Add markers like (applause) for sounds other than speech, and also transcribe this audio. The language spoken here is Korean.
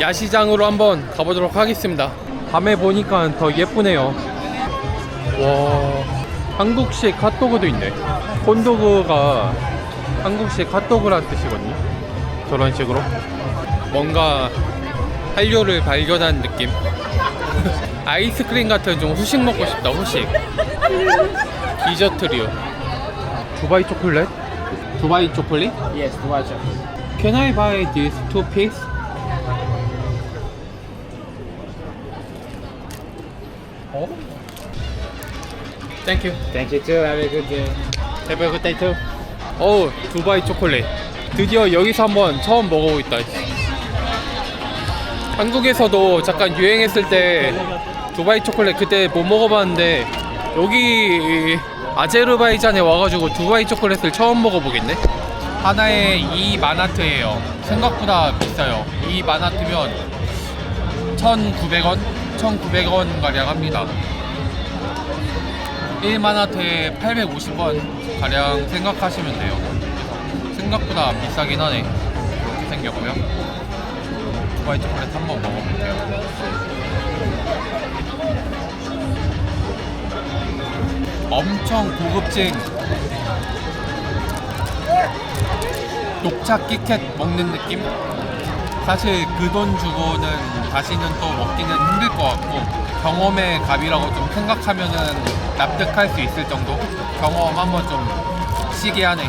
야시장으로 한번 가보도록 하겠습니다. 밤에 보니까 더 예쁘네요. 와, 한국식 핫도그도 있네. 콘도그가 한국식 핫도그란 뜻이거든요. 저런 식으로. 뭔가 한류를 발견한 느낌. (laughs) 아이스크림 같은 좀 후식 먹고 싶다, 후식. 디저트류. 두바이 초콜릿? 두바이 초콜릿? Yes, watch it. Can I buy this two piece? 어? Thank you. Thank you too. Have a good day. Have a good day too. 어우, 두바이 초콜릿. 드디어 여기서 한번 처음 먹어보고 있다. 한국에서도 잠깐 유행했을 때 두바이 초콜릿 그때 못 먹어봤는데 여기 아제르바이잔에 와가지고 두바이 초콜릿을 처음 먹어보겠네. 하나에 2 마나트예요. 생각보다 비싸요. 2 마나트면 1,900원? 1,900원 가량 합니다. 1마나트에 850원 가량 생각하시면 돼요. 생각보다 비싸긴 하네. 이렇게 생겼고요. 두바이 초콜릿 한번 먹어볼게요. 엄청 고급진 녹차 키캣 먹는 느낌? 사실 그 돈 주고는 다시는 또 먹기는 힘들 것 같고 경험의 값이라고 좀 생각하면은 납득할 수 있을 정도? 경험 한번 좀 시게 하네.